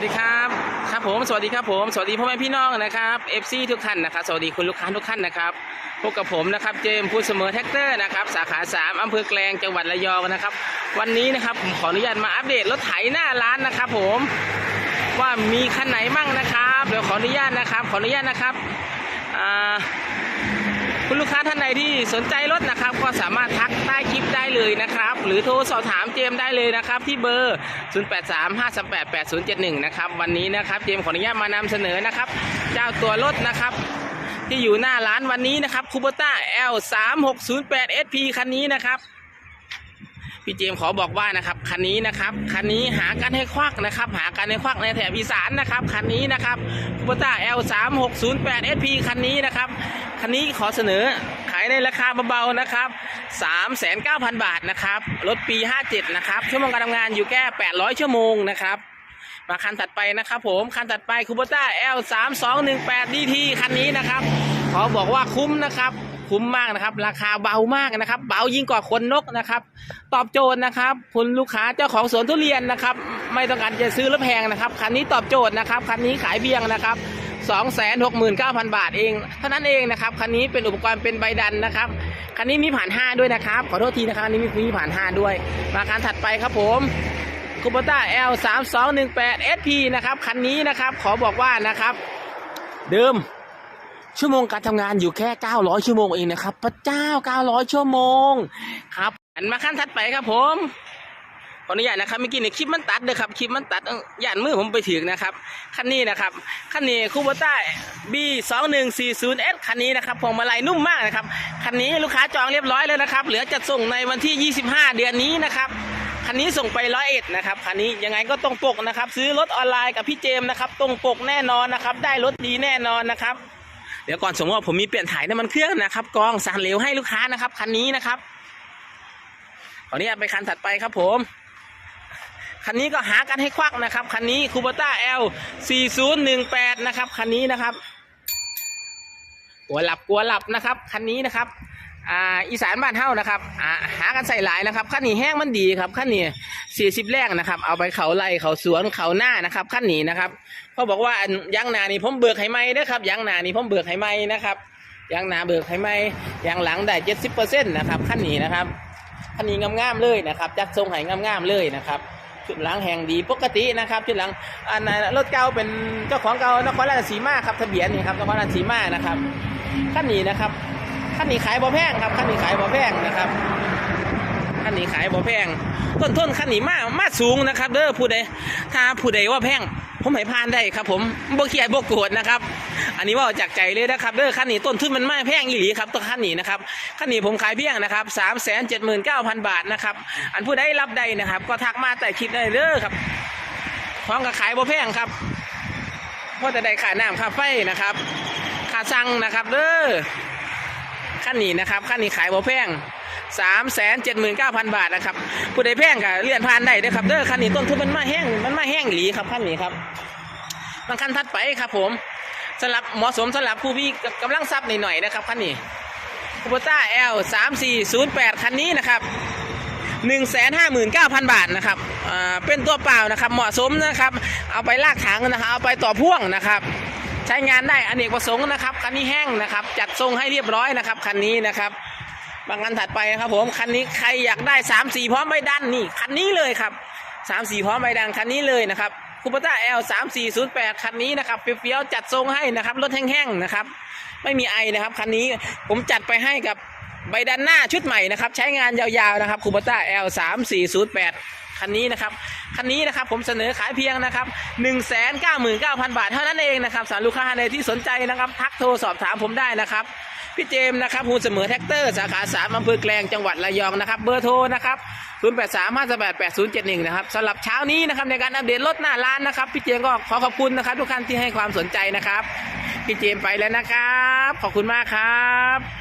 สวัสดีครับครับผมสวัสดีครับผมสวัสดีพ่อแม่พี่น้องนะครับเอฟซีทุกท่านนะครับสวัสดีคุณลูกค้าทุกท่านนะครับพบกับผมนะครับเจมส์พูดเสมอแท็กเตอร์นะครับสาขา 3อำเภอแกลงจังหวัดระยองนะครับ วันนี้นะครับผมขออนุญาตมาอัปเดตรถไถหน้าร้านนะครับ ผมว่ามีคันไหนมั่งนะครับเดี๋ยวขออนุญาตนะครับ ขออนุญาตนะครับอ่า คุณลูกค้าท่านใดที่สนใจรถนะครับ ก็สามารถทักใต้คลิปได้เลยนะครับ หรือโทรสอบถามเจมได้เลยนะครับ ที่เบอร์ 0835388071 นะครับ วันนี้นะครับเจมขออนุญาตมานำเสนอนะครับ เจ้าตัวรถนะครับที่อยู่หน้าร้านวันนี้นะครับคูเบต้า L3608SP คันนี้นะครับ พี่เจมขอบอกว่านะครับคันนี้นะครับคันนี้หากันให้ควักนะครับ หากันให้ควักในแถบอีสานนะครับคันนี้นะครับคูเบต้า L3608SP คันนี้นะครับคันนี้ขอเสนอขายในราคาเบาๆนะครับ 3,900 บาทนะครับรถปี 57 นะครับชั่วโมงการทำงานอยู่แค่ 800 ชั่วโมงนะครับมาคันถัดไปนะครับผมคันถัดไปคูเบต้า L3218DT คันนี้นะครับขอบอกว่าคุ้มนะครับ คุ้มมากนะครับ ราคาเบามากนะครับ เบายิ่งกว่าคนนกนะครับ ตอบโจทย์นะครับคุณลูกค้าเจ้าของสวนทุเรียนนะครับ ไม่ต้องการจะซื้อรถแพงนะครับคันนี้ตอบโจทย์นะครับคันนี้ขายเบียงนะครับ269,000 บาทเอง เท่านั้นเองนะครับคันนี้เป็นอุปกรณ์เป็นใบดันนะครับคันนี้มีผ่าน 5 ด้วยนะครับ ขอโทษทีนะครับอันนี้มีมีผ่าน 5 ด้วย มาคันถัดไปครับผมคูปต้า L 3 2 1 8 SP นะครับคันนี้นะครับขอบอกว่านะครับ เดิม ชั่วโมงการทำงานอยู่แค่ 900 ชั่วโมงเองนะครับ พระเจ้า 900 ชั่วโมงครับอันมาขั้นถัดไปครับผมขออนุญาตนะครับเมื่อกี้เนี่ยคลิปมันตัดเลยครับคลิปมันตัดเอ้าย่านมือผมไปถึงนะครับคันนี้นะครับคันนี้คูปต้า B 2 1 4 0 S คันนี้นะครับพวงมาลัยนุ่มมากนะครับคันนี้ลูกค้าจองเรียบร้อยแล้วนะครับ เหลือจัดส่งในวันที่ 25 เดือนนี้นะครับคันนี้ส่งไปร้อยเอ็ดนะครับคันนี้ยังไงก็ตรงปกนะครับ ซื้อรถออนไลน์กับพี่เจมส์นะครับ ตรงปกแน่นอนนะครับ ได้รถดีแน่นอนนะครับ เดี๋ยวก่อนส่งมอบผมมีเปลี่ยนถ่ายน้ำมันเครื่องนะครับกองสารเหลวให้ลูกค้านะครับคันนี้นะครับขออนุญาตไปคันถัดไปครับผมคันนี้ก็หากันให้ควักนะครับคันนี้คูเบต้า L 4018 นะครับคันนี้นะครับกลัวหลับกลัวหลับนะครับคันนี้นะครับ อ่าอีสานบ้านเฮ้านะครับหากันใส่หลายนะครับขั้นนี้แห้งมันดีครับขั้นนี้สี่สิบแรงนะครับ เอาไปเขาไร่เขาสวนเขาหน้านะครับขั้นนี้นะครับเขาบอกว่ายางนานี่ผมเบิกให้ไหมเด้อครับยางนานี่ผมเบิกให้ไหมนะครับยางนาเบิกให้ไหมยางหลังได้เจ็ดสิบเปอร์เซ็นต์นะครับขั้นนี้นะครับขั้นนี้งามๆเลยนะครับจัดทรงให้งามๆเลยนะครับชุดหลังแห่งดีปกตินะครับชุดหลังอันรถเก่าเป็นเจ้าของเก่านครราชสีมาครับทะเบียนนี่ครับนครราชสีมานะครับขั้นนี้นะครับ ขั้นนี้ขายบ่แพงครับขั้นนี้ขายบ่แพงนะครับขั้นนี้ขายบ่แพง ต้นทุนขั้นนี้มามาสูงนะครับเด้อผู้ใดถ้าผู้ใดว่าแพงผมให้ผ่านได้ครับ ผมบ่เขียดบ่โกรธนะครับ อันนี้ว่าจากใจเลยนะครับเด้อขั้นนี้ต้นทุนมันไม่แพงอีหลีครับตัวขั้นนี้นะครับขั้นนี้ผมขายเพียงนะครับสามแสนเจ็ดหมื่นเก้าพันบาทนะครับอันผู้ใดรับได้นะครับ ก็ทักมาแต่คลิปได้เด้อครับพร้อมกับขายบ่แพงครับเพราะแต่ได้ค่าน้ำค่าไฟนะครับค่าสั่งนะครับเด้อ ขั้นนี้นะครับขั้นนี้ขายบ่แพงสามแสนเจ็ดหมื่นเก้าพันบาทนะครับผู้ใดแพงก็เลื่อนผ่านได้เด้อครับเด้อขั้นนี้ต้นทุนมันมาแห้งมันมาแห้งหลีครับขั้นนี้ครับบางขั้นทัดไปครับผมสำหรับเหมาะสมสำหรับผู้มีกำลังทรัพย์หน่อยๆนะครับขั้นนี้คูปต้า L สามสี่ศูนย์แปดคันนี้นะครับหนึ่งแสนห้าหมื่นเก้าพันบาทนะครับอ่าเป็นตัวเปล่านะครับเหมาะสมนะครับ เอาไปลากถังนะครับเอาไปต่อพ่วงนะครับ ช้งานได้อเนกประสงค์นะครับคันนี้แห้งนะครับ จัดทรงให้เรียบร้อยนะครับคันนี้นะครับบางคันถัดไปนะครับผมคันนี้ใครอยากได้3ามสี่พร้อมใบดันนี่คันนี้เลยครับ3ามสี่พร้อมใบดันคันนี้เลยนะครับคูปต้า L สามสี่ศูนย์แปดคันนี้นะครับเฟี้ยวๆจัดทรงให้นะครับรถแห้งๆนะครับ ไม่มีไอนะครับคันนี้ผมจัดไปให้กับใบดันหน้าชุดใหม่นะครับ ใช้งานยาวๆนะครับคูปต้า L สามสี่ศูนย์แปด คันนี้นะครับคันนี้นะครับผมเสนอขายเพียงนะครับ1นึ่งแสนเก้าหมื่นเก้าพันบาทเท่านั้นเองนะครับสำหรับลูกค้าท่านที่สนใจนะครับทักโทรสอบถามผมได้นะครับพี่เจมส์นะครับฮูเสมอแท็กเตอร์สาขาสามอำเภอแกลงจังหวัดระยองนะครับเบอร์โทรนะครับ0 8 3 5 8 8 0 7 1นะครับสำหรับเช้านี้นะครับในการอัปเดตรถหน้าร้านนะครับพี่เจมส์ก็ขอขอบคุณนะครับทุกท่านที่ให้ความสนใจนะครับพี่เจมส์ไปแล้วนะครับ ขอบคุณมากครับ